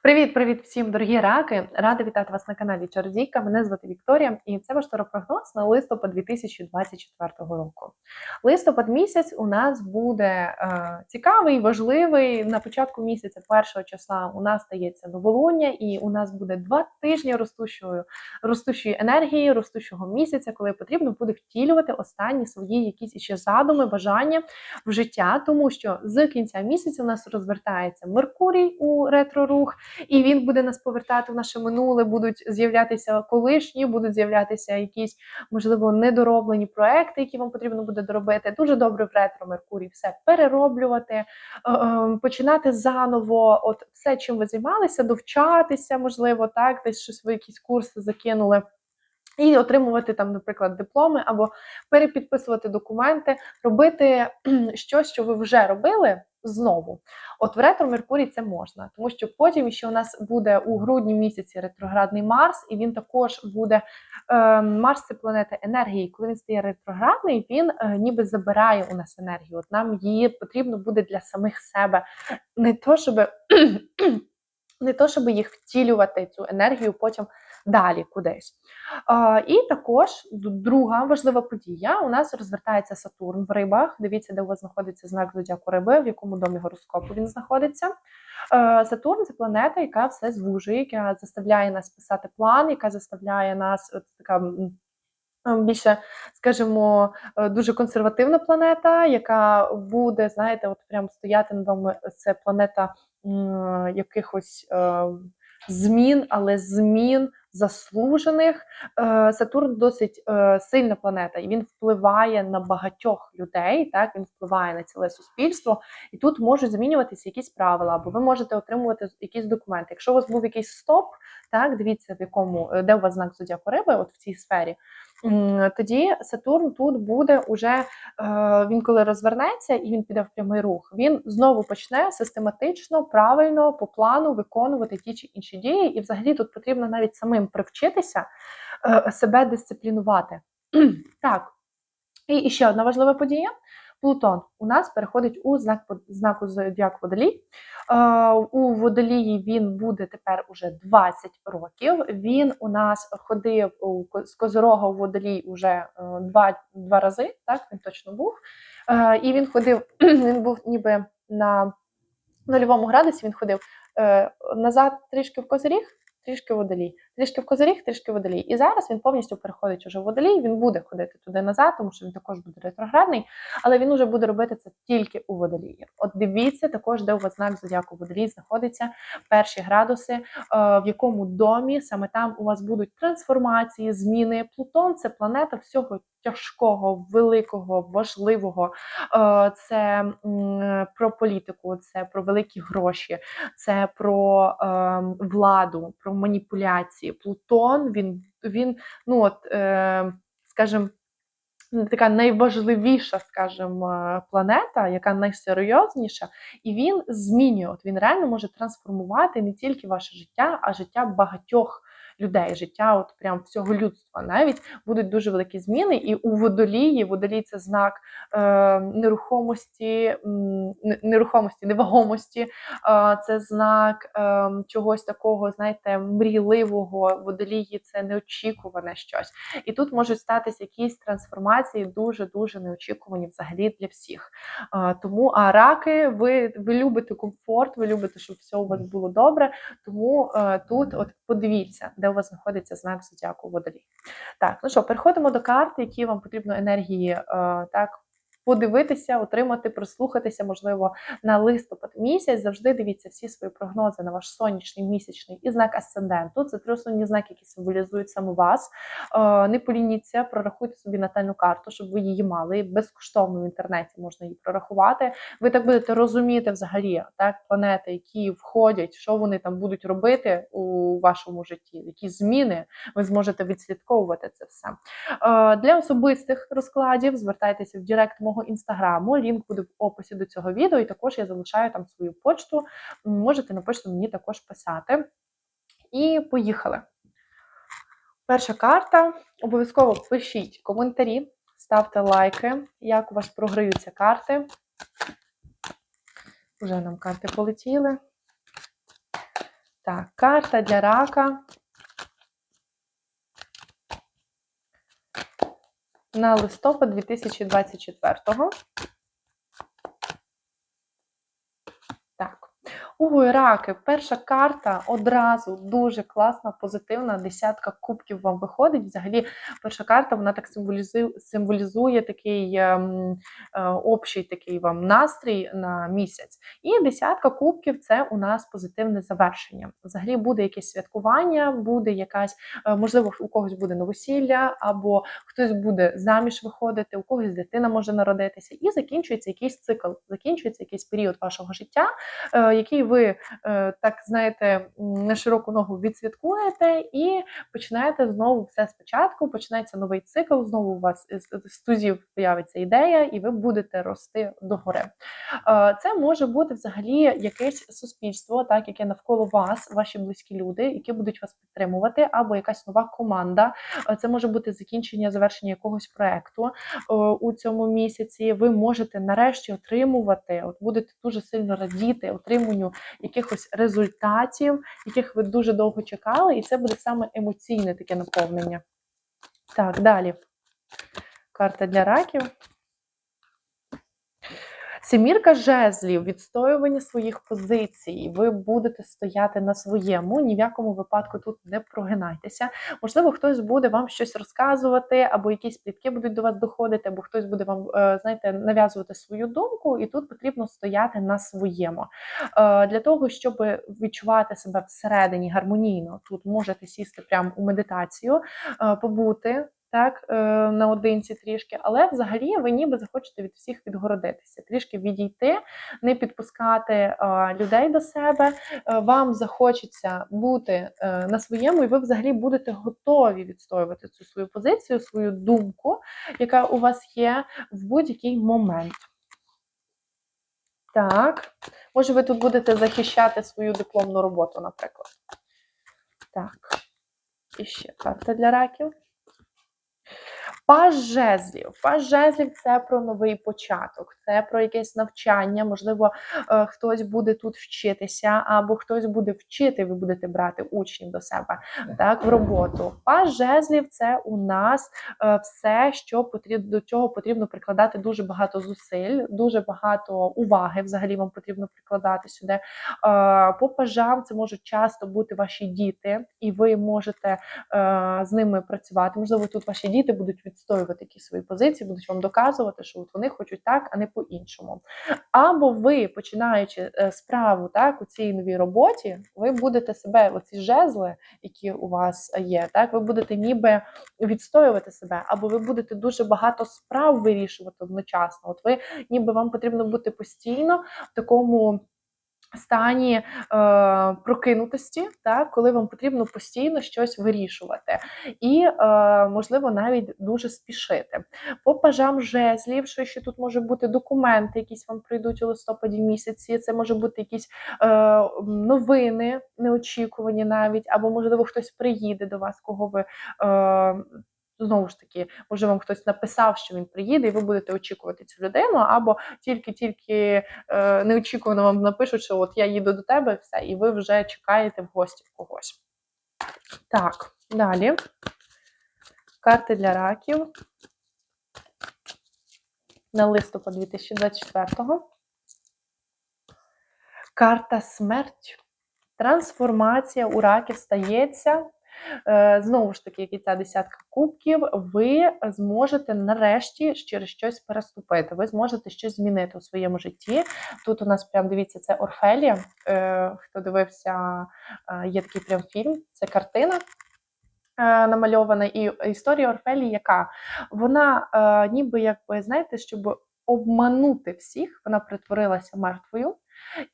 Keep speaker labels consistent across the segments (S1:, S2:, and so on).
S1: Привіт-привіт всім, дорогі раки! Рада вітати вас на каналі Чародійка. Мене звати Вікторія, і це ваш таропрогноз на листопад 2024 року. Листопад місяць у нас буде е, цікавий, важливий. На початку місяця, першого числа, у нас стається новолуння, і у нас буде два тижні ростущої, ростущої енергії, ростущого місяця, коли потрібно буде втілювати останні свої якісь ще задуми, бажання в життя, тому що з кінця місяця у нас розвертається Меркурій у ретро-рух і він буде нас повертати в наше минуле. Будуть з'являтися колишні, будуть з'являтися якісь, можливо, недороблені проекти, які вам потрібно буде доробити. Дуже добре в ретро Меркурій все перероблювати, е, е, починати заново. От все, чим ви займалися, довчатися, можливо, так, десь щось ви якісь курси закинули. І отримувати там, наприклад, дипломи або перепідписувати документи, робити щось, що ви вже робили, знову. От в ретро Меркурій це можна, тому що потім ще у нас буде у грудні місяці ретроградний Марс, і він також буде е, Марс це планета енергії. Коли він стає ретроградний, він е, ніби забирає у нас енергію. От нам її потрібно буде для самих себе, не то, щоб не то, щоб їх втілювати цю енергію потім далі кудись. І також друга важлива подія: у нас розвертається Сатурн в рибах. Дивіться, де у вас знаходиться знак зодіаку риби, в якому домі гороскопу він знаходиться. Сатурн це планета, яка все звужує, яка заставляє нас писати план, яка заставляє нас от така. Більше, скажімо, е, дуже консервативна планета, яка буде, знаєте, от прям стояти над вами. Це планета якихось е, змін, але змін заслужених. Е, Сатурн досить е, сильна планета, і він впливає на багатьох людей. Так він впливає на ціле суспільство, і тут можуть змінюватися якісь правила, або ви можете отримувати якісь документи. Якщо у вас був якийсь стоп, так дивіться, в якому де у вас знак зодіаку риби, от в цій сфері тоді Сатурн тут буде уже е, він коли розвернеться і він піде в прямий рух, він знову почне систематично, правильно по плану виконувати ті чи інші дії, і взагалі тут потрібно навіть самим привчитися е, себе дисциплінувати. Так, і ще одна важлива подія. Плутон у нас переходить у знак знаку зодіак Водолій. У Водолії він буде тепер уже 20 років. Він у нас ходив з Козорога у Водолій уже е, два два рази. Так він точно був. І він ходив, він був ніби на нульовому градусі. Він ходив е, назад трішки в Козиріг, трішки в водолій, трішки в козиріг, трішки водолій. І зараз він повністю переходить уже в водолій. Він буде ходити туди назад, тому що він також буде ретроградний, але він уже буде робити це тільки у водолії. От дивіться також, де у вас знак зодіаку водолій знаходиться перші градуси, е, в якому домі саме там у вас будуть трансформації, зміни. Плутон це планета всього тяжкого, великого, важливого. Е, це про політику, це про великі гроші, це про ем, владу, про маніпуляції. Плутон він він ну от, е, скажімо, Така найважливіша, скажімо, планета, яка найсерйозніша, і він змінює. От він реально може трансформувати не тільки ваше життя, а життя багатьох людей, життя от прям всього людства. Навіть будуть дуже великі зміни. І у водолії водолій це знак е, нерухомості, нерухомості, невагомості, е, це знак е, чогось такого, знаєте, мрійливого. Водолії це неочікуване щось. І тут можуть статися якісь трансформації, дуже дуже неочікувані взагалі для всіх. Е, тому а раки, ви, ви любите комфорт, ви любите, щоб все у вас було добре. Тому е, тут, от подивіться де у вас знаходиться знак зодіаку водолій. Так, ну що, переходимо до карти, які вам потрібно енергії е, так подивитися, отримати, прослухатися, можливо, на листопад місяць. Завжди дивіться всі свої прогнози на ваш сонячний місячний і знак асценденту. Це три основні знаки, які символізують саме вас. Е, не полініться, прорахуйте собі натальну карту, щоб ви її мали. Безкоштовно в інтернеті можна її прорахувати. Ви так будете розуміти взагалі так, планети, які входять, що вони там будуть робити у вашому житті, які зміни ви зможете відслідковувати це все. Е, для особистих розкладів звертайтеся в Директ мого інстаграму. Лінк буде в описі до цього відео, і також я залишаю там свою почту. Можете на почту мені також писати. І поїхали. Перша карта. Обов'язково пишіть коментарі, ставте лайки, як у вас програються карти. Вже нам карти полетіли. Так, карта для рака. На листопад 2024. Так. Ой, раки, перша карта одразу дуже класна, позитивна. Десятка кубків вам виходить. Взагалі, перша карта вона так символізує, символізує такий ем, е, общий такий вам настрій на місяць. І десятка кубків це у нас позитивне завершення. Взагалі буде якесь святкування, буде якась, е, можливо, у когось буде новосілля, або хтось буде заміж виходити, у когось дитина може народитися, і закінчується якийсь цикл, закінчується якийсь період вашого життя, е, ви е, так знаєте на широку ногу відсвяткуєте і починаєте знову все спочатку. Починається новий цикл. Знову у вас з тузів з'явиться ідея, і ви будете рости догори. Е, Це може бути взагалі якесь суспільство, так яке навколо вас, ваші близькі люди, які будуть вас підтримувати, або якась нова команда. Е, Це може бути закінчення, завершення якогось проекту у цьому місяці. Ви можете нарешті отримувати, от будете дуже сильно радіти отриманню якихось результатів, яких ви дуже довго чекали, і це буде саме емоційне таке наповнення. Так, далі. Карта для раків. Семірка жезлів, відстоювання своїх позицій. Ви будете стояти на своєму, ні в якому випадку тут не прогинайтеся. Можливо, хтось буде вам щось розказувати, або якісь плітки будуть до вас доходити, або хтось буде вам, е, знаєте, нав'язувати свою думку, і тут потрібно стояти на своєму. Е, Для того, щоб відчувати себе всередині гармонійно, тут можете сісти прямо у медитацію, е, побути так, е, наодинці трішки, але взагалі ви ніби захочете від всіх відгородитися, трішки відійти, не підпускати людей до себе. Е, Вам захочеться бути е, на своєму, і ви взагалі будете готові відстоювати цю свою позицію, свою думку, яка у вас є в будь-який момент. Так, може, ви тут будете захищати свою дипломну роботу, наприклад. Так, і ще карта для раків. Паж жезлів. Паж жезлів це про новий початок, це про якесь навчання. Можливо, е, хтось буде тут вчитися, або хтось буде вчити, ви будете брати учнів до себе так, в роботу. Паж жезлів це у нас е, все, що потрібно до чого потрібно прикладати дуже багато зусиль, дуже багато уваги. Взагалі вам потрібно прикладати сюди. Е, По пажам це можуть часто бути ваші діти, і ви можете з ними працювати. Можливо, тут ваші діти будуть відстоювати якісь свої позиції, будуть вам доказувати, що от вони хочуть так, а не по-іншому. Або ви, починаючи е, справу так, у цій новій роботі, ви будете себе, оці жезли, які у вас є, так, ви будете ніби відстоювати себе, або ви будете дуже багато справ вирішувати одночасно. От ви ніби вам потрібно бути постійно в такому стані е, прокинутості, так, коли вам потрібно постійно щось вирішувати, і, е, можливо, навіть дуже спішити. По пажам жезлів, що ще тут може бути документи, якісь вам прийдуть у листопаді місяці. Це може бути якісь е, новини, неочікувані навіть, або, можливо, хтось приїде до вас, кого ви. Е, Знову ж таки, може вам хтось написав, що він приїде, і ви будете очікувати цю людину, або тільки-тільки е, неочікувано вам напишуть, що от я їду до тебе, все, і ви вже чекаєте в гості в когось. Так, далі. Карти для раків на листопад 2024-го. Карта смерть. Трансформація у раків стається. Е, знову ж таки, як і ця десятка кубків, ви зможете нарешті через щось переступити. Ви зможете щось змінити у своєму житті. Тут у нас прям дивіться, це Орфелія. Е, хто дивився, е, є такий прям фільм, це картина. Намальована і історія Орфелії, яка вона ніби якби знаєте, щоб обманути всіх, вона притворилася мертвою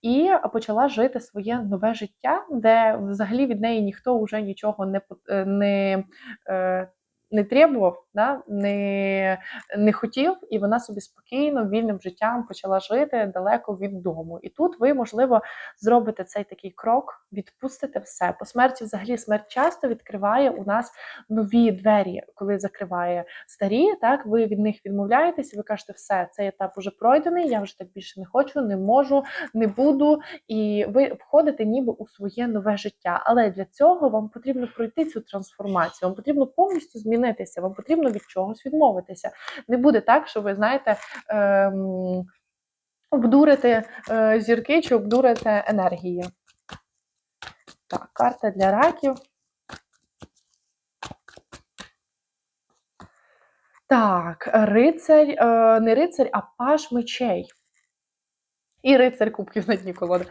S1: і почала жити своє нове життя, де взагалі від неї ніхто вже нічого не не, е, не требував, да, не, не хотів, і вона собі спокійно, вільним життям почала жити далеко від дому. І тут ви, можливо, зробите цей такий крок, відпустите все. По смерті, взагалі, смерть часто відкриває у нас нові двері, коли закриває старі. Так, ви від них відмовляєтесь, ви кажете, все, цей етап уже пройдений, я вже так більше не хочу, не можу, не буду. І ви входите ніби у своє нове життя. Але для цього вам потрібно пройти цю трансформацію, вам потрібно повністю змінитися, вам потрібно від чогось відмовитися. Не буде так, що ви знаєте. Ем, Обдурити е, зірки чи обдурити енергії. Так, карта для раків. Так, рицарь, е, не рицарь, а паж мечей. І рицарь кубків на дні колоди.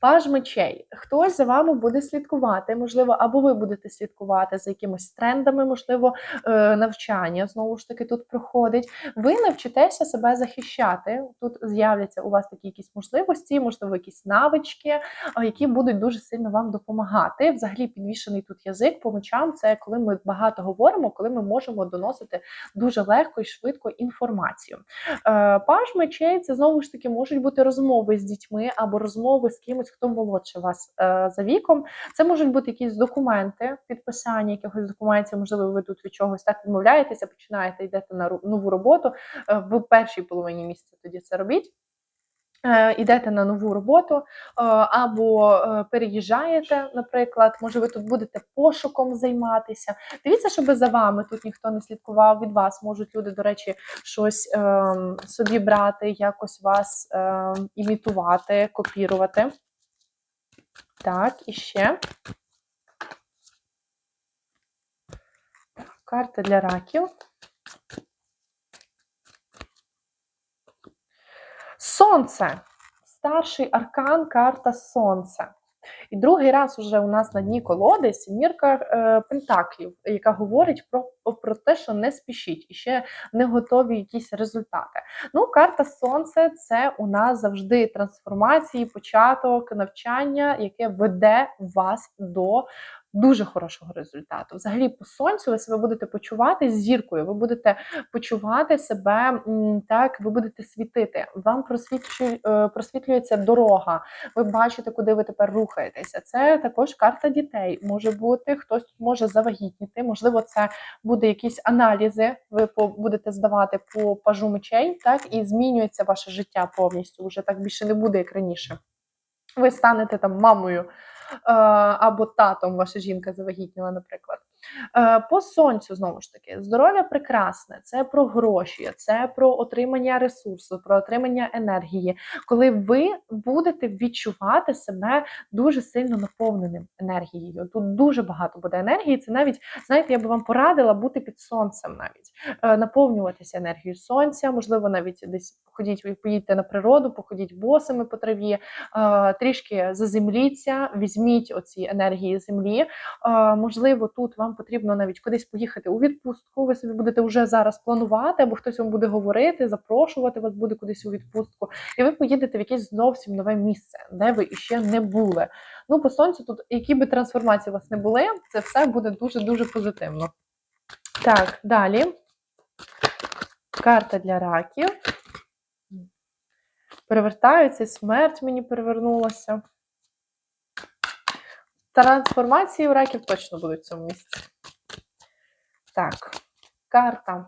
S1: Паж мечей. Хтось за вами буде слідкувати, можливо, або ви будете слідкувати за якимись трендами, можливо, е, навчання знову ж таки тут проходить. Ви навчитеся себе захищати. Тут з'являться у вас такі якісь можливості, можливо, якісь навички, е, які будуть дуже сильно вам допомагати. Взагалі, підвішений тут язик по мечам це коли ми багато говоримо, коли ми можемо доносити дуже легко і швидко інформацію. Е, Паж мечей це знову ж таки можуть бути розмови з дітьми або розмови з кимось, хто молодше вас е, за віком. Це можуть бути якісь документи, підписання якихось документів. Можливо, ви тут від чогось так відмовляєтеся, починаєте йдете на нову роботу е, в першій половині місяця. Тоді це робіть. Е, Ідете на нову роботу, е, або е, переїжджаєте, наприклад, може ви тут будете пошуком займатися. Дивіться, щоб за вами тут ніхто не слідкував від вас. Можуть люди, до речі, щось ем, собі брати, якось вас ем, імітувати, копірувати. Так, і ще. Так, карта для раків. Сонце. Старший аркан, карта Сонце. І другий раз уже у нас на дні колоди сімірка е, пентаклів, яка говорить про, про те, що не спішіть і ще не готові якісь результати. Ну, карта Сонце це у нас завжди трансформації, початок навчання, яке веде вас до дуже хорошого результату. Взагалі, по сонцю ви себе будете почувати зіркою, ви будете почувати себе так, ви будете світити. Вам е, просвітлюється дорога. Ви бачите, куди ви тепер рухаєтеся. Це також карта дітей. Може бути, хтось тут може завагітніти. Можливо, це буде якісь аналізи. Ви будете здавати по пажу мечей, так і змінюється ваше життя повністю. Уже так більше не буде, як раніше. Ви станете там мамою або татом, ваша жінка завагітніла, наприклад. Е, По сонцю, знову ж таки, здоров'я прекрасне, це про гроші, це про отримання ресурсу, про отримання енергії, коли ви будете відчувати себе дуже сильно наповненим енергією. Тут дуже багато буде енергії. Це навіть, знаєте, я би вам порадила бути під сонцем навіть, е, наповнюватися енергією сонця, можливо, навіть десь походіть, ви поїдьте на природу, походіть босими по траві, е, трішки заземліться, візьміть оці енергії землі. Можливо, тут вам потрібно навіть кудись поїхати у відпустку. Ви собі будете вже зараз планувати, або хтось вам буде говорити, запрошувати вас буде кудись у відпустку, і ви поїдете в якесь зовсім нове місце, де ви іще не були. Ну, по сонцю, тут які би трансформації у вас не були, це все буде дуже дуже позитивно. Так, далі. Карта для раків. Перевертаються, смерть мені перевернулася. Трансформації у раків точно будуть в цьому місці. Так, карта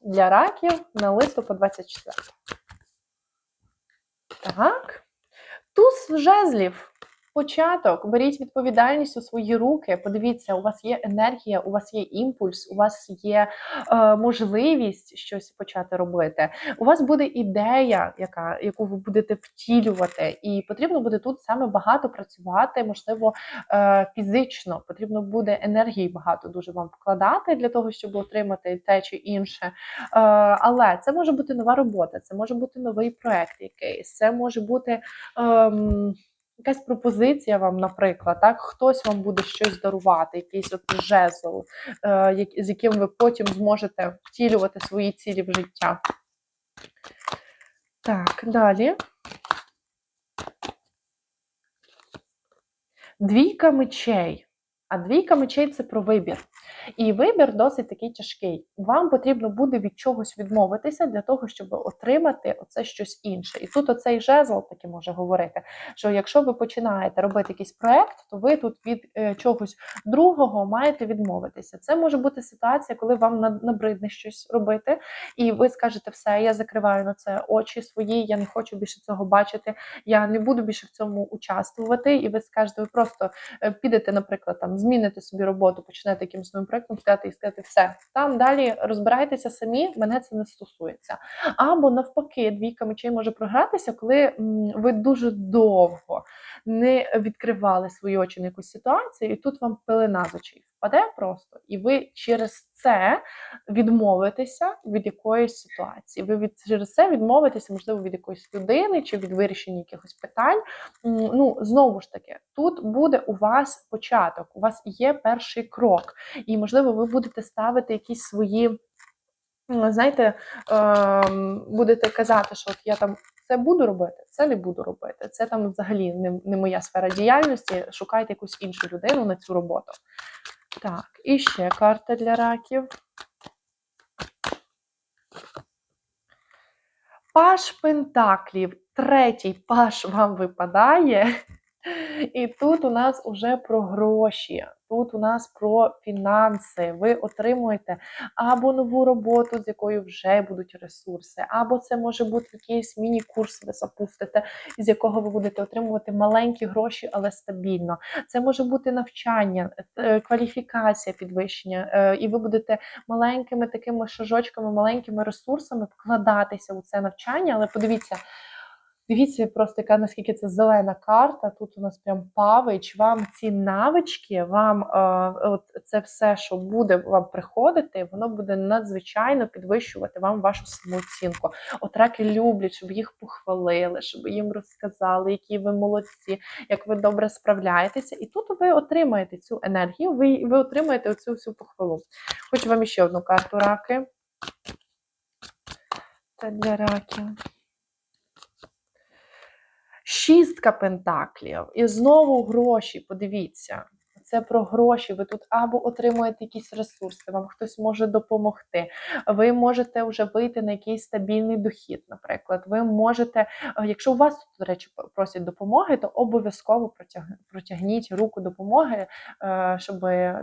S1: для раків на листопад 24. Так. Туз жезлів. Початок. Беріть відповідальність у свої руки. Подивіться, у вас є енергія, у вас є імпульс, у вас є е, можливість щось почати робити. У вас буде ідея, яка, яку ви будете втілювати, і потрібно буде тут саме багато працювати, можливо, е, фізично. Потрібно буде енергії багато дуже вам вкладати для того, щоб отримати те чи інше. Е, але це може бути нова робота, це може бути новий проект якийсь, це може бути. ем, Якась пропозиція вам, наприклад, так хтось вам буде щось дарувати, якийсь от жезл, е, з яким ви потім зможете втілювати свої цілі в життя. Так, далі. Двійка мечей. А двійка мечей це про вибір. І вибір досить такий тяжкий. Вам потрібно буде від чогось відмовитися для того, щоб отримати оце щось інше. І тут оцей жезл таки може говорити, що якщо ви починаєте робити якийсь проект, то ви тут від е, чогось другого маєте відмовитися. Це може бути ситуація, коли вам набридне щось робити, і ви скажете, все, я закриваю на це очі свої, я не хочу більше цього бачити, я не буду більше в цьому участвувати. І ви скажете, ви просто е, підете, наприклад, там зміните собі роботу, почнете якимось новим проектом, сказати і сказати, все там далі розбирайтеся самі, мене це не стосується. Або навпаки, двійка мечей може програтися, коли ви дуже довго не відкривали свої очі на якусь ситуацію, і тут вам пелена з очей впаде просто, і ви через це відмовитеся від якоїсь ситуації. Ви від через це відмовитеся, можливо, від якоїсь людини чи від вирішення якихось питань. Ну знову ж таки, тут буде у вас початок, у вас є перший крок, і можливо, ви будете ставити якісь свої. Знаєте, ем, будете казати, що от я там це буду робити, це не буду робити. Це там взагалі не, не моя сфера діяльності. Шукайте якусь іншу людину на цю роботу. Так, і ще карта для раків. Паш Пентаклів. Третій паш вам випадає. І тут у нас уже про гроші, тут у нас про фінанси. Ви отримуєте або нову роботу, з якою вже будуть ресурси, або це може бути якийсь міні-курс, ви запустите, з якого ви будете отримувати маленькі гроші, але стабільно. Це може бути навчання, е, кваліфікація, підвищення, е, і ви будете маленькими такими шажочками, маленькими ресурсами вкладатися у це навчання. Але подивіться. Дивіться просто, яка наскільки це зелена карта. Тут у нас прям павич. Вам ці навички, вам е, от це все, що буде вам приходити, воно буде надзвичайно підвищувати вам вашу самооцінку. От раки люблять, щоб їх похвалили, щоб їм розказали, які ви молодці, як ви добре справляєтеся. І тут ви отримаєте цю енергію, ви, ви отримаєте оцю всю похвалу. Хочу вам ще одну карту раки. Це для раків. Шістка пентаклів. І знову гроші. Подивіться. Це про гроші. Ви тут або отримуєте якісь ресурси, вам хтось може допомогти. Ви можете вже вийти на якийсь стабільний дохід, наприклад. Ви можете, е, якщо у вас тут, до речі, просять допомоги, то обов'язково протягніть руку допомоги, е, щоб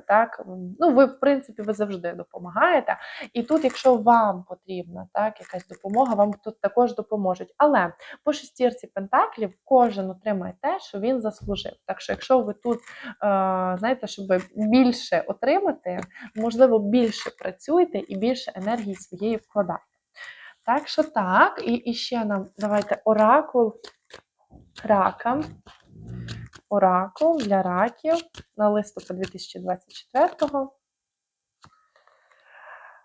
S1: так, ну ви, в принципі, ви завжди допомагаєте. І тут, якщо вам потрібна так, якась допомога, вам тут також допоможуть. Але по шестірці пентаклів кожен отримає те, що він заслужив. Так що, якщо ви тут, е, знаєте, щоб більше отримати, можливо, більше працюйте і більше енергії своєї вкладайте. Так що так, і, і ще нам давайте оракул рака. Оракул для раків на листопад 2024-го.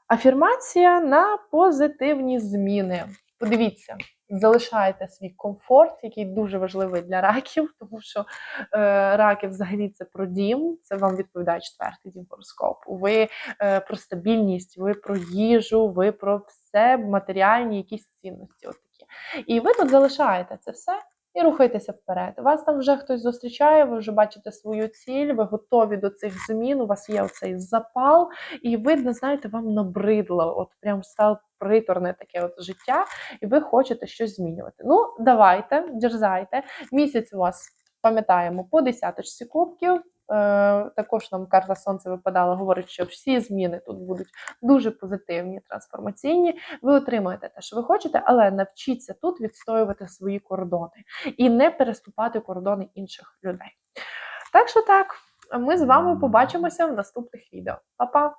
S1: Афірмація на позитивні зміни. Подивіться, залишайте свій комфорт, який дуже важливий для раків, тому що е, раки взагалі це про дім, це вам відповідає четвертий дім гороскоп. Ви е, про стабільність, ви про їжу, ви про все матеріальні якісь цінності. От такі. І ви тут залишаєте це все. І рухайтеся вперед. Вас там вже хтось зустрічає, ви вже бачите свою ціль, ви готові до цих змін, у вас є оцей запал, і видно, знаєте, вам набридло, от прям стало приторне таке от життя, і ви хочете щось змінювати. Ну, давайте, дерзайте. Місяць у вас пам'ятаємо по десяточці кубків. Е, також нам карта Сонця випадала, говорить, що всі зміни тут будуть дуже позитивні, трансформаційні. Ви отримаєте те, що ви хочете, але навчіться тут відстоювати свої кордони і не переступати кордони інших людей. Так що так, ми з вами побачимося в наступних відео. Па-па!